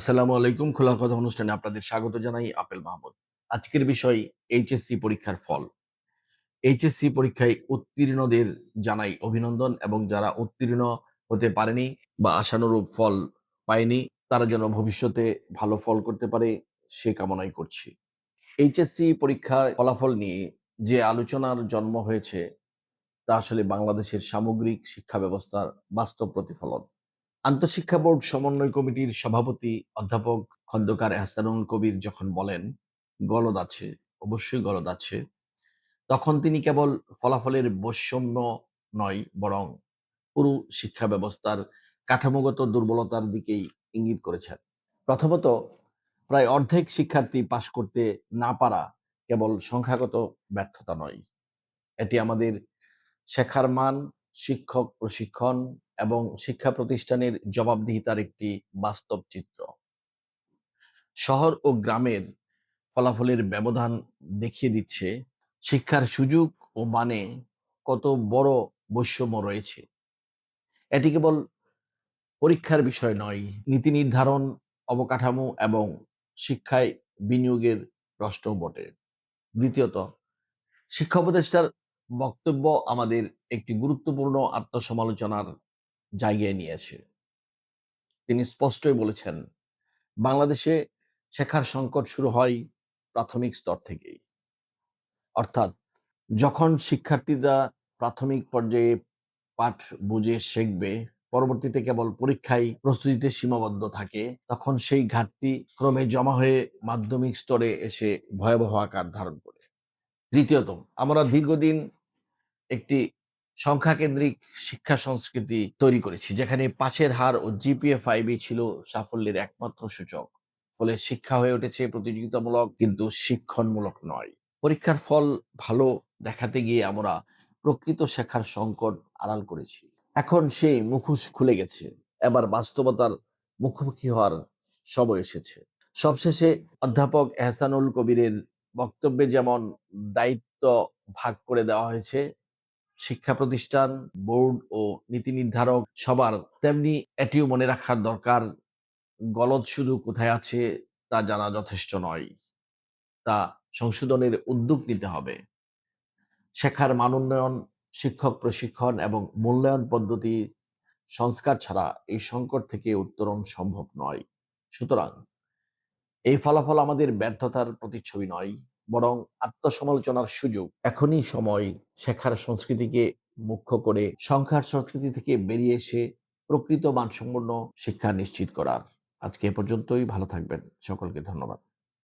আসসালামু আলাইকুম, খোলা কথা অনুষ্ঠানে আপনাদের স্বাগত জানাই আপেল মাহমুদ। আজকের বিষয় এইচএসসি পরীক্ষার ফল। এইচএসসি পরীক্ষায় উত্তীর্ণদের জানাই অভিনন্দন এবং যারা উত্তীর্ণ হতে পারেনি বা আশানুরূপ ফল পায়নি, তারা যেন ভবিষ্যতে ভালো ফল করতে পারে সে কামনাই করছি। এইচএসসি পরীক্ষার ফলাফল নিয়ে যে আলোচনার জন্ম হয়েছে, তা আসলে বাংলাদেশের সামগ্রিক শিক্ষা ব্যবস্থার বাস্তব প্রতিফলন। আন্তঃশিক্ষা বোর্ড সমন্বয় কমিটির সভাপতি অধ্যাপক খন্দকার এহসানুল কবির যখন বলেন, গলদ আছে, অবশ্যই গলদ আছে, তখন তিনি কেবল ফলাফলের বৈষম্য নয়, বরং পুরো শিক্ষা ব্যবস্থার কাঠামোগত দুর্বলতার দিকেই ইঙ্গিত করেছেন। প্রথমত, প্রায় অর্ধেক শিক্ষার্থী পাশ করতে না পারা কেবল সংখ্যাগত ব্যর্থতা নয়। এটি আমাদের শেখার মান শিক্ষক প্রশিক্ষণ এবং শিক্ষা প্রতিষ্ঠানের জবাবদিহিতার একটি বাস্তব চিত্র। শহর ও গ্রামের ফলাফলের ব্যবধান দেখিয়ে দিচ্ছে শিক্ষার সুযোগ ও মানে কত বড় বৈষম্য রয়েছে। এটি কেবল পরীক্ষার বিষয় নয়, নীতি নির্ধারণ, অবকাঠামো এবং শিক্ষায় বিনিয়োগের প্রশ্ন বটে। দ্বিতীয়ত, শিক্ষা উপদেষ্টার বক্তব্য আমাদের একটি গুরুত্বপূর্ণ আত্মসমালোচনার জায়গায় নিয়ে আসে। তিনি স্পষ্টই বলেছেন, বাংলাদেশে শেখার সংকট শুরু হয় প্রাথমিক স্তর থেকেই। অর্থাৎ যখন শিক্ষার্থীরা প্রাথমিক পর্যায়ে পাঠ বুঝে শিখবে, পরবর্তীতে কেবল পরীক্ষায় প্রস্তুতিতে সীমাবদ্ধ থাকে, তখন সেই ঘাটতি ক্রমে জমা হয়ে মাধ্যমিক স্তরে এসে ভয়াবহ আকার ধারণ করে। তৃতীয়ত, আমরা দীর্ঘদিন একটি সংখ্যাকেন্দ্রিক শিক্ষা সংস্কৃতি তৈরি করেছি, যেখানে পাশের হার ও জিপিএ ফাইভই ছিল সাফল্যের একমাত্র সূচক। ফলে শিক্ষা হয়ে উঠেছে প্রতিযোগিতামূলক, কিন্তু শিক্ষণমূলক নয়। পরীক্ষার ফল ভালো দেখাতে গিয়ে আমরা প্রকৃত শেখার সংকট আড়াল করেছি। এখন সেই মুখোশ খুলে গেছে। এবার বাস্তবতার মুখোমুখি হওয়ার সময় এসেছে। সবশেষে অধ্যাপক এহসানুল কবিরের বক্তব্যে যেমন দায়িত্ব ভাগ করে দেওয়া হয়েছে শিক্ষা প্রতিষ্ঠান, বোর্ড ও নীতি নির্ধারক সবার তেমনি এটিও মনে রাখার দরকার, গলদ শুধু কোথায় আছে তা জানা যথেষ্ট নয়। তা সংশোধনের উদ্যোগ নিতে হবে। শেখার মান উন্নয়ন, শিক্ষক প্রশিক্ষণ এবং মূল্যায়ন পদ্ধতি সংস্কার ছাড়া এই সংকট থেকে উত্তরণ সম্ভব নয়। সুতরাং, এই ফলাফল আমাদের ব্যর্থতার প্রতিচ্ছবি নয়। বরং আত্মসমালোচনার সুযোগ। এখনই সময় শেখার সংস্কৃতিকে মুখ্য করে সংখ্যার সংস্কৃতি থেকে বেরিয়ে এসে প্রকৃত মানসম্পন্ন শিক্ষা নিশ্চিত করার। আজকে এ পর্যন্তই, ভালো থাকবেন। সকলকে ধন্যবাদ।